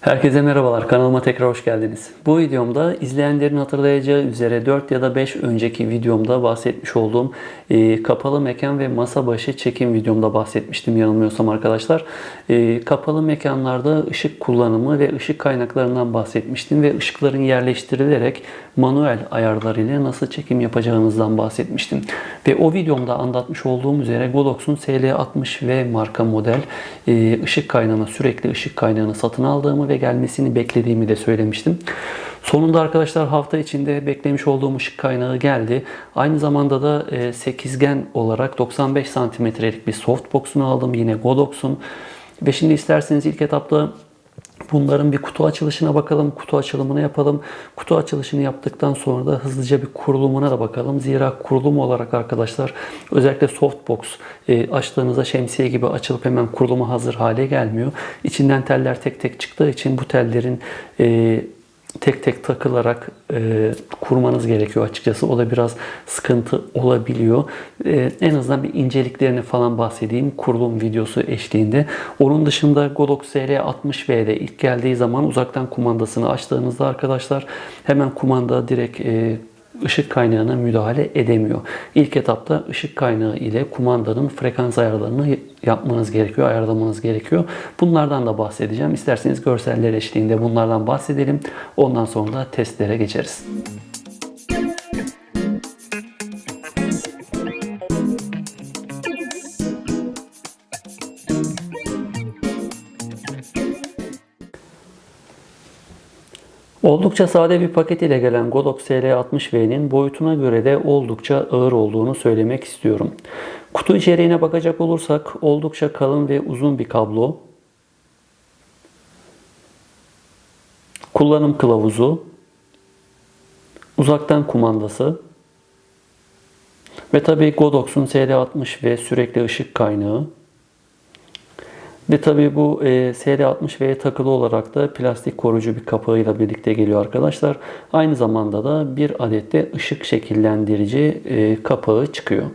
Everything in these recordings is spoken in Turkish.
Herkese merhabalar, kanalıma tekrar hoş geldiniz. Bu videomda izleyenlerin hatırlayacağı üzere 4 ya da 5 önceki videomda bahsetmiş olduğum e, kapalı mekan ve masa başı çekim videomda bahsetmiştim yanılmıyorsam arkadaşlar. E, kapalı mekanlarda ışık kullanımı ve ışık kaynaklarından bahsetmiştim ve ışıkların yerleştirilerek manuel ayarlar ile nasıl çekim yapacağınızdan bahsetmiştim. Ve o videomda anlatmış olduğum üzere Godox'un SL60V marka model e, ışık kaynağını sürekli ışık kaynağını satın aldığımı ve gelmesini beklediğimi de söylemiştim. Sonunda arkadaşlar hafta içinde beklemiş olduğum ışık kaynağı geldi. Aynı zamanda da e, sekizgen olarak 95 santimetrelik bir softbox'unu aldım. Yine Godox'un. Ve şimdi isterseniz ilk etapta Bunların bir kutu açılışına bakalım, kutu açılımını yapalım. Kutu açılışını yaptıktan sonra da hızlıca bir kurulumuna da bakalım. Zira kurulum olarak arkadaşlar özellikle softbox e, açtığınızda şemsiye gibi açılıp hemen kuruluma hazır hale gelmiyor. İçinden teller tek tek çıktığı için bu tellerin e, tek tek takılarak e, kurmanız gerekiyor açıkçası. O da biraz sıkıntı olabiliyor. E, en azından bir inceliklerini falan bahsedeyim kurulum videosu eşliğinde. Onun dışında Godox SL60V'de ilk geldiği zaman uzaktan kumandasını açtığınızda arkadaşlar hemen kumanda direkt e, ışık kaynağına müdahale edemiyor. İlk etapta ışık kaynağı ile kumandanın frekans ayarlarını yapmanız gerekiyor, ayarlamanız gerekiyor. Bunlardan da bahsedeceğim. İsterseniz görseller eşliğinde bunlardan bahsedelim. Ondan sonra da testlere geçeriz. Oldukça sade bir paket ile gelen Godox SL60V'nin boyutuna göre de oldukça ağır olduğunu söylemek istiyorum. Kutu içeriğine bakacak olursak oldukça kalın ve uzun bir kablo. Kullanım kılavuzu, uzaktan kumandası ve tabii Godox'un SL60V sürekli ışık kaynağı. Ve tabii bu e, SD60V'ye takılı olarak da plastik koruyucu bir kapağıyla birlikte geliyor arkadaşlar. Aynı zamanda da bir adet de ışık şekillendirici e, kapağı çıkıyor.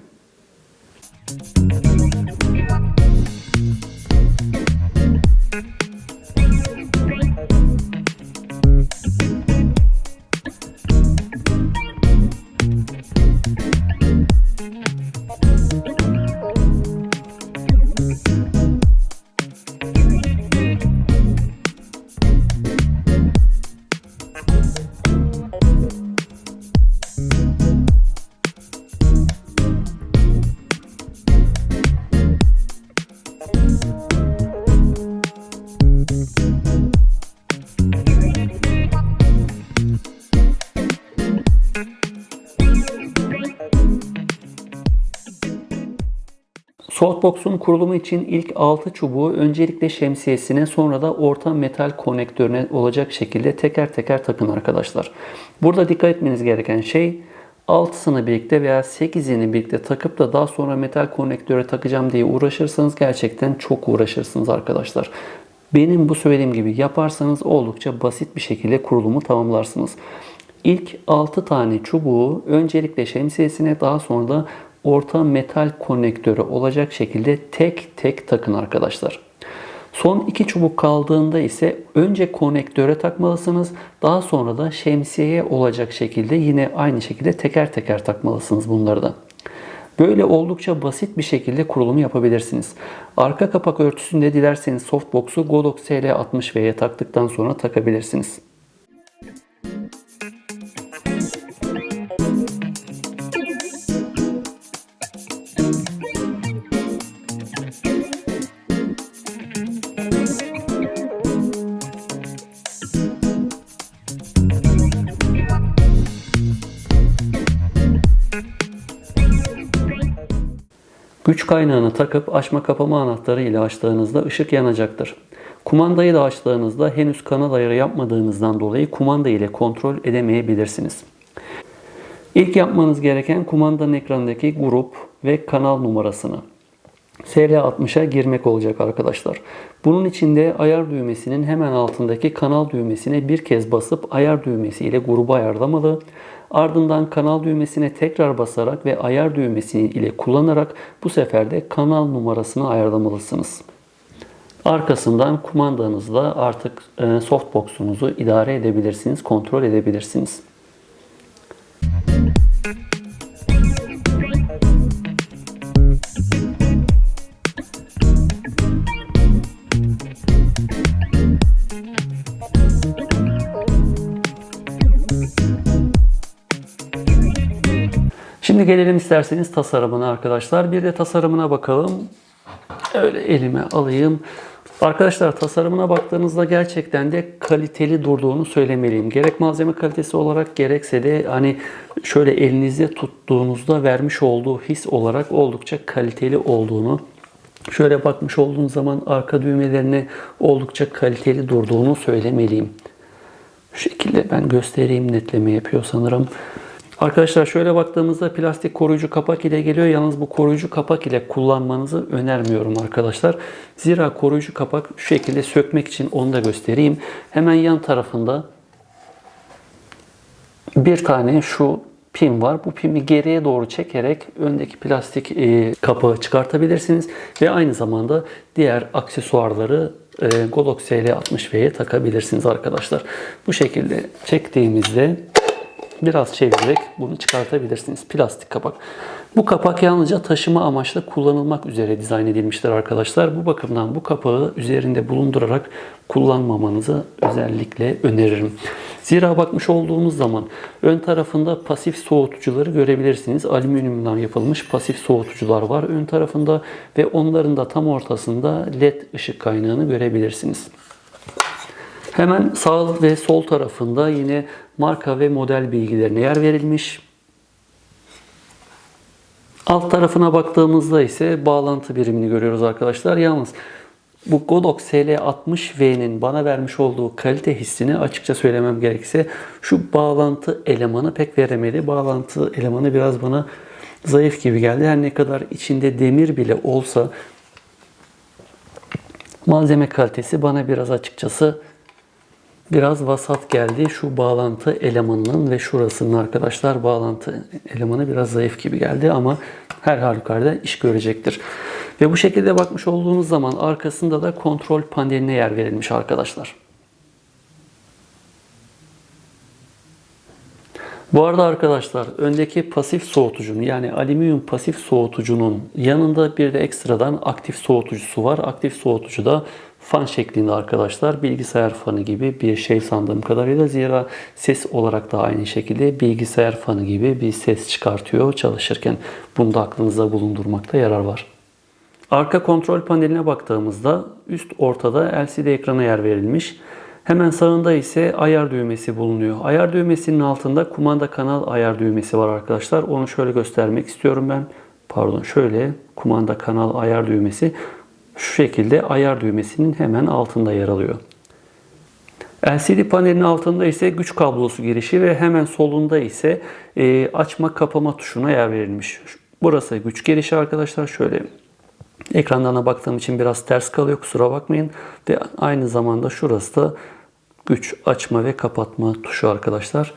Softbox'un kurulumu için ilk 6 çubuğu öncelikle şemsiyesine sonra da orta metal konektörüne olacak şekilde teker teker takın arkadaşlar. Burada dikkat etmeniz gereken şey 6'sını birlikte veya 8'ini birlikte takıp da daha sonra metal konektöre takacağım diye uğraşırsanız gerçekten çok uğraşırsınız arkadaşlar. Benim bu söylediğim gibi yaparsanız oldukça basit bir şekilde kurulumu tamamlarsınız. İlk 6 tane çubuğu öncelikle şemsiyesine daha sonra da orta metal konektörü olacak şekilde tek tek takın arkadaşlar. Son iki çubuk kaldığında ise önce konektöre takmalısınız. Daha sonra da şemsiyeye olacak şekilde yine aynı şekilde teker teker takmalısınız bunları da. Böyle oldukça basit bir şekilde kurulumu yapabilirsiniz. Arka kapak örtüsünde dilerseniz softbox'u Godox SL60V'ye taktıktan sonra takabilirsiniz. Kaynağını takıp açma kapama anahtarı ile açtığınızda ışık yanacaktır. Kumandayı da açtığınızda henüz kanal ayarı yapmadığınızdan dolayı kumanda ile kontrol edemeyebilirsiniz. İlk yapmanız gereken kumandanın ekranındaki grup ve kanal numarasını SL60'a girmek olacak arkadaşlar. Bunun için de ayar düğmesinin hemen altındaki kanal düğmesine bir kez basıp ayar düğmesi ile grubu ayarlamalı. Ardından kanal düğmesine tekrar basarak ve ayar düğmesi ile kullanarak bu sefer de kanal numarasını ayarlamalısınız. Arkasından kumandanızla artık e, softbox'unuzu idare edebilirsiniz, kontrol edebilirsiniz. Gelelim isterseniz tasarımına arkadaşlar. Bir de tasarımına bakalım. Öyle elime alayım. Arkadaşlar tasarımına baktığınızda gerçekten de kaliteli durduğunu söylemeliyim. Gerek malzeme kalitesi olarak gerekse de hani şöyle elinizde tuttuğunuzda vermiş olduğu his olarak oldukça kaliteli olduğunu şöyle bakmış olduğunuz zaman arka düğmelerine oldukça kaliteli durduğunu söylemeliyim. Şu şekilde ben göstereyim netleme yapıyor sanırım. Arkadaşlar şöyle baktığımızda plastik koruyucu kapak ile geliyor. Yalnız bu koruyucu kapak ile kullanmanızı önermiyorum arkadaşlar. Zira koruyucu kapak şu şekilde sökmek için onu da göstereyim. Hemen yan tarafında bir tane şu pin var. Bu pimi geriye doğru çekerek öndeki plastik e, kapağı çıkartabilirsiniz. Ve aynı zamanda diğer aksesuarları e, Godox SL60V'ye takabilirsiniz arkadaşlar. Bu şekilde çektiğimizde biraz çevirerek bunu çıkartabilirsiniz. Plastik kapak. Bu kapak yalnızca taşıma amaçlı kullanılmak üzere dizayn edilmiştir arkadaşlar. Bu bakımdan bu kapağı üzerinde bulundurarak kullanmamanızı özellikle öneririm. Zira bakmış olduğumuz zaman ön tarafında pasif soğutucuları görebilirsiniz. Alüminyumdan yapılmış pasif soğutucular var ön tarafında ve onların da tam ortasında led ışık kaynağını görebilirsiniz. Hemen sağ ve sol tarafında yine marka ve model bilgilerine yer verilmiş. Alt tarafına baktığımızda ise bağlantı birimini görüyoruz arkadaşlar. Yalnız bu Godox SL60V'nin bana vermiş olduğu kalite hissini açıkça söylemem gerekirse şu bağlantı elemanı pek veremedi. Bağlantı elemanı biraz bana zayıf gibi geldi. Her ne kadar içinde demir bile olsa malzeme kalitesi bana biraz açıkçası biraz vasat geldi. Şu bağlantı elemanının ve şurasının arkadaşlar bağlantı elemanı biraz zayıf gibi geldi ama her halükarda iş görecektir. Ve bu şekilde bakmış olduğunuz zaman arkasında da kontrol paneline yer verilmiş arkadaşlar. Bu arada arkadaşlar öndeki pasif soğutucunun yani alüminyum pasif soğutucunun yanında bir de ekstradan aktif soğutucusu var. Aktif soğutucu da fan şeklinde arkadaşlar. Bilgisayar fanı gibi bir şey sandığım kadarıyla. Zira ses olarak da aynı şekilde bilgisayar fanı gibi bir ses çıkartıyor çalışırken. Bunu da aklınızda bulundurmakta yarar var. Arka kontrol paneline baktığımızda üst ortada LCD ekrana yer verilmiş. Hemen sağında ise ayar düğmesi bulunuyor. Ayar düğmesinin altında kumanda kanal ayar düğmesi var arkadaşlar. Onu şöyle göstermek istiyorum ben. Pardon şöyle kumanda kanal ayar düğmesi şu şekilde ayar düğmesinin hemen altında yer alıyor. LCD panelinin altında ise güç kablosu girişi ve hemen solunda ise e, açma kapama tuşuna yer verilmiş. Burası güç girişi arkadaşlar. Şöyle ekranlarına baktığım için biraz ters kalıyor kusura bakmayın. Ve aynı zamanda şurası da güç açma ve kapatma tuşu arkadaşlar.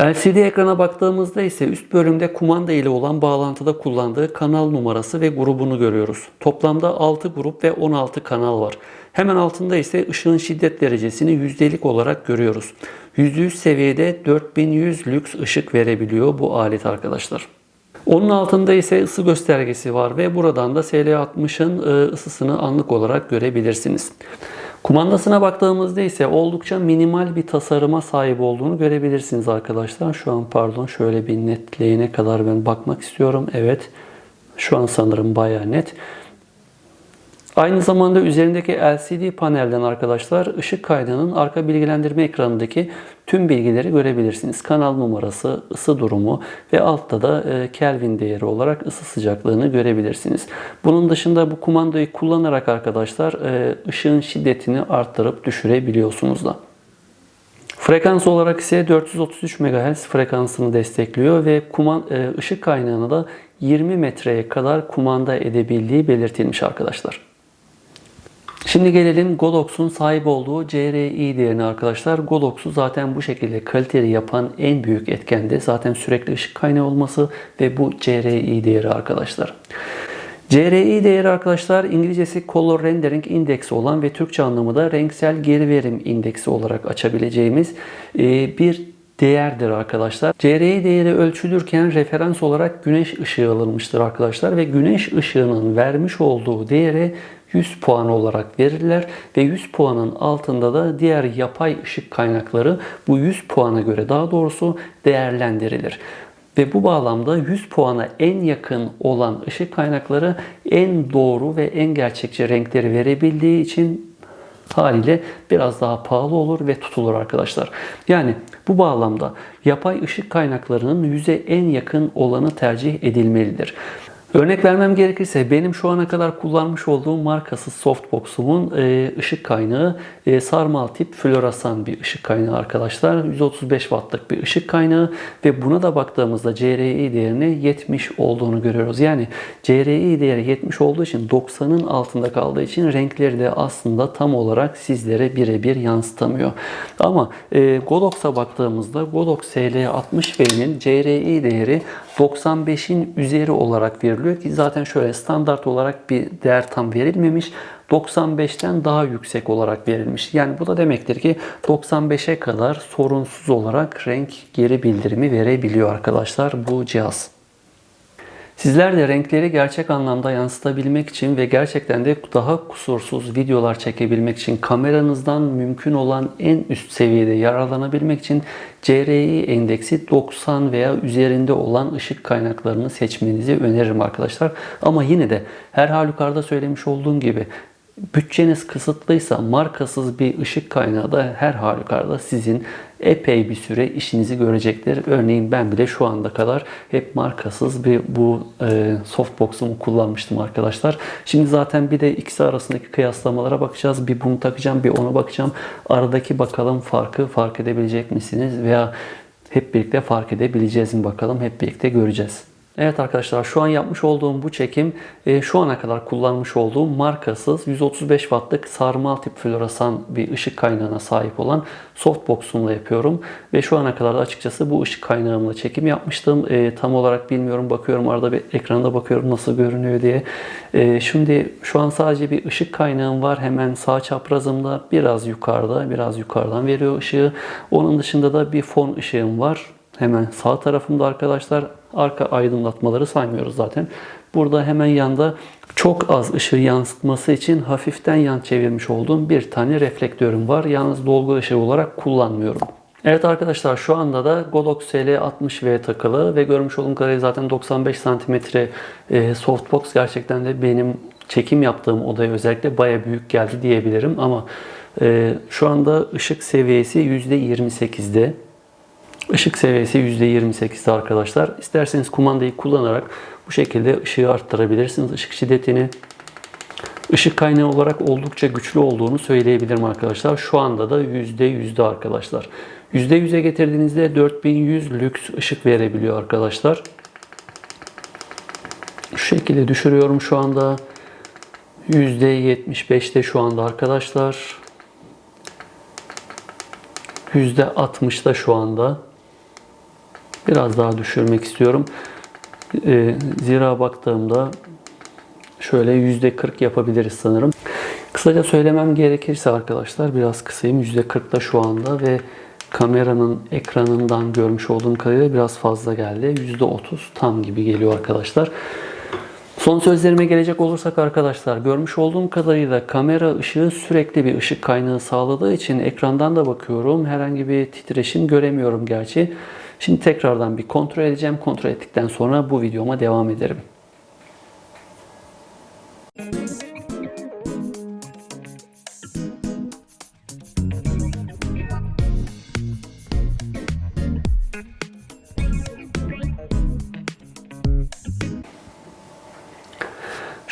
LCD ekrana baktığımızda ise üst bölümde kumanda ile olan bağlantıda kullandığı kanal numarası ve grubunu görüyoruz. Toplamda 6 grup ve 16 kanal var. Hemen altında ise ışığın şiddet derecesini yüzdelik olarak görüyoruz. %100 seviyede 4100 lüks ışık verebiliyor bu alet arkadaşlar. Onun altında ise ısı göstergesi var ve buradan da SL60'ın ıı, ısısını anlık olarak görebilirsiniz. Kumandasına baktığımızda ise oldukça minimal bir tasarıma sahip olduğunu görebilirsiniz arkadaşlar. Şu an pardon şöyle bir netleyene kadar ben bakmak istiyorum. Evet şu an sanırım baya net. Aynı zamanda üzerindeki LCD panelden arkadaşlar ışık kaydının arka bilgilendirme ekranındaki tüm bilgileri görebilirsiniz. Kanal numarası, ısı durumu ve altta da e, Kelvin değeri olarak ısı sıcaklığını görebilirsiniz. Bunun dışında bu kumandayı kullanarak arkadaşlar e, ışığın şiddetini arttırıp düşürebiliyorsunuz da. Frekans olarak ise 433 MHz frekansını destekliyor ve kuman, e, ışık kaynağını da 20 metreye kadar kumanda edebildiği belirtilmiş arkadaşlar. Şimdi gelelim Godox'un sahip olduğu CRI değerine arkadaşlar. Godox'u zaten bu şekilde kaliteli yapan en büyük etken de zaten sürekli ışık kaynağı olması ve bu CRI değeri arkadaşlar. CRI değeri arkadaşlar İngilizcesi Color Rendering Index olan ve Türkçe anlamı da renksel geri verim indeksi olarak açabileceğimiz e, bir değerdir arkadaşlar. CRI değeri ölçülürken referans olarak güneş ışığı alınmıştır arkadaşlar ve güneş ışığının vermiş olduğu değere 100 puan olarak verirler ve 100 puanın altında da diğer yapay ışık kaynakları bu 100 puana göre daha doğrusu değerlendirilir. Ve bu bağlamda 100 puana en yakın olan ışık kaynakları en doğru ve en gerçekçi renkleri verebildiği için haliyle biraz daha pahalı olur ve tutulur arkadaşlar. Yani bu bağlamda yapay ışık kaynaklarının yüze en yakın olanı tercih edilmelidir. Örnek vermem gerekirse benim şu ana kadar kullanmış olduğum markasız softbox'umun e, ışık kaynağı e, sarmal tip floresan bir ışık kaynağı arkadaşlar. 135 wattlık bir ışık kaynağı ve buna da baktığımızda CRI değerini 70 olduğunu görüyoruz. Yani CRI değeri 70 olduğu için 90'ın altında kaldığı için renkleri de aslında tam olarak sizlere birebir yansıtamıyor. Ama e, Godox'a baktığımızda Godox SL60V'nin CRI değeri 95'in üzeri olarak veriliyor ki zaten şöyle standart olarak bir değer tam verilmemiş. 95'ten daha yüksek olarak verilmiş. Yani bu da demektir ki 95'e kadar sorunsuz olarak renk geri bildirimi verebiliyor arkadaşlar bu cihaz. Sizler de renkleri gerçek anlamda yansıtabilmek için ve gerçekten de daha kusursuz videolar çekebilmek için kameranızdan mümkün olan en üst seviyede yararlanabilmek için CRI endeksi 90 veya üzerinde olan ışık kaynaklarını seçmenizi öneririm arkadaşlar. Ama yine de her halükarda söylemiş olduğum gibi bütçeniz kısıtlıysa markasız bir ışık kaynağı da her halükarda sizin epey bir süre işinizi görecektir. Örneğin ben bile şu anda kadar hep markasız bir bu e, softbox'umu kullanmıştım arkadaşlar. Şimdi zaten bir de ikisi arasındaki kıyaslamalara bakacağız. Bir bunu takacağım, bir onu bakacağım. Aradaki bakalım farkı fark edebilecek misiniz veya hep birlikte fark edebileceğiz mi bakalım. Hep birlikte göreceğiz. Evet arkadaşlar şu an yapmış olduğum bu çekim e, şu ana kadar kullanmış olduğum markasız 135 wattlık sarmal tip floresan bir ışık kaynağına sahip olan softbox'umla yapıyorum. Ve şu ana kadar da açıkçası bu ışık kaynağımla çekim yapmıştım. E, tam olarak bilmiyorum bakıyorum arada bir ekranda bakıyorum nasıl görünüyor diye. E, şimdi şu an sadece bir ışık kaynağım var hemen sağ çaprazımda biraz yukarıda biraz yukarıdan veriyor ışığı. Onun dışında da bir fon ışığım var. Hemen sağ tarafımda arkadaşlar arka aydınlatmaları saymıyoruz zaten. Burada hemen yanda çok az ışığı yansıtması için hafiften yan çevirmiş olduğum bir tane reflektörüm var. Yalnız dolgu ışığı olarak kullanmıyorum. Evet arkadaşlar şu anda da Godox SL60V takılı ve görmüş olduğum kadarıyla zaten 95 cm softbox gerçekten de benim çekim yaptığım odaya özellikle baya büyük geldi diyebilirim ama e, şu anda ışık seviyesi %28'de. Işık seviyesi %28'de arkadaşlar. İsterseniz kumandayı kullanarak bu şekilde ışığı arttırabilirsiniz. Işık şiddetini ışık kaynağı olarak oldukça güçlü olduğunu söyleyebilirim arkadaşlar. Şu anda da %100'de arkadaşlar. %100'e getirdiğinizde 4100 lüks ışık verebiliyor arkadaşlar. Şu şekilde düşürüyorum şu anda. %75'te şu anda arkadaşlar. %60'da şu anda. Biraz daha düşürmek istiyorum. E, zira baktığımda şöyle %40 yapabiliriz sanırım. Kısaca söylemem gerekirse arkadaşlar biraz kısayım. %40'da şu anda ve kameranın ekranından görmüş olduğum kadarıyla biraz fazla geldi. %30 tam gibi geliyor arkadaşlar. Son sözlerime gelecek olursak arkadaşlar görmüş olduğum kadarıyla kamera ışığı sürekli bir ışık kaynağı sağladığı için ekrandan da bakıyorum. Herhangi bir titreşim göremiyorum gerçi. Şimdi tekrardan bir kontrol edeceğim. Kontrol ettikten sonra bu videoma devam ederim.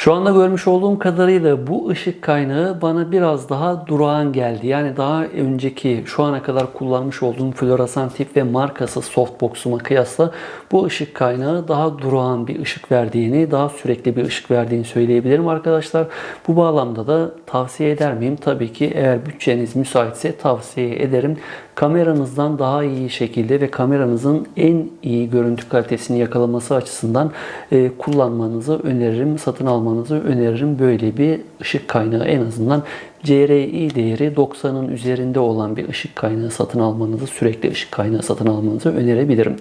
Şu anda görmüş olduğum kadarıyla bu ışık kaynağı bana biraz daha durağan geldi. Yani daha önceki şu ana kadar kullanmış olduğum floresan tip ve markası softbox'uma kıyasla bu ışık kaynağı daha durağan bir ışık verdiğini, daha sürekli bir ışık verdiğini söyleyebilirim arkadaşlar. Bu bağlamda da tavsiye eder miyim? Tabii ki eğer bütçeniz müsaitse tavsiye ederim. Kameranızdan daha iyi şekilde ve kameranızın en iyi görüntü kalitesini yakalaması açısından e, kullanmanızı öneririm. Satın almanızı öneririm. Böyle bir ışık kaynağı en azından CRI değeri 90'ın üzerinde olan bir ışık kaynağı satın almanızı, sürekli ışık kaynağı satın almanızı önerebilirim.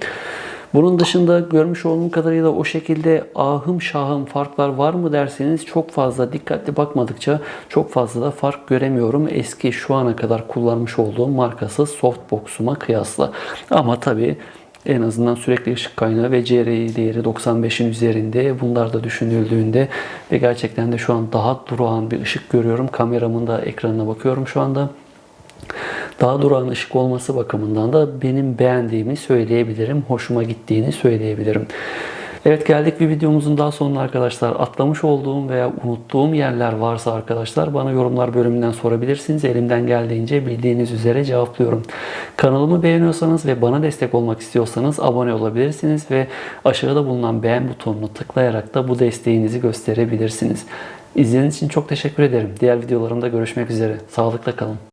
Bunun dışında görmüş olduğum kadarıyla o şekilde ahım şahım farklar var mı derseniz çok fazla dikkatli bakmadıkça çok fazla da fark göremiyorum. Eski şu ana kadar kullanmış olduğum markası softbox'uma kıyasla. Ama tabii en azından sürekli ışık kaynağı ve CRI değeri 95'in üzerinde. Bunlar da düşünüldüğünde ve gerçekten de şu an daha durağan bir ışık görüyorum. Kameramın da ekranına bakıyorum şu anda daha durağan ışık olması bakımından da benim beğendiğimi söyleyebilirim. Hoşuma gittiğini söyleyebilirim. Evet geldik bir videomuzun daha sonuna arkadaşlar. Atlamış olduğum veya unuttuğum yerler varsa arkadaşlar bana yorumlar bölümünden sorabilirsiniz. Elimden geldiğince bildiğiniz üzere cevaplıyorum. Kanalımı beğeniyorsanız ve bana destek olmak istiyorsanız abone olabilirsiniz ve aşağıda bulunan beğen butonunu tıklayarak da bu desteğinizi gösterebilirsiniz. İzlediğiniz için çok teşekkür ederim. Diğer videolarımda görüşmek üzere. Sağlıkla kalın.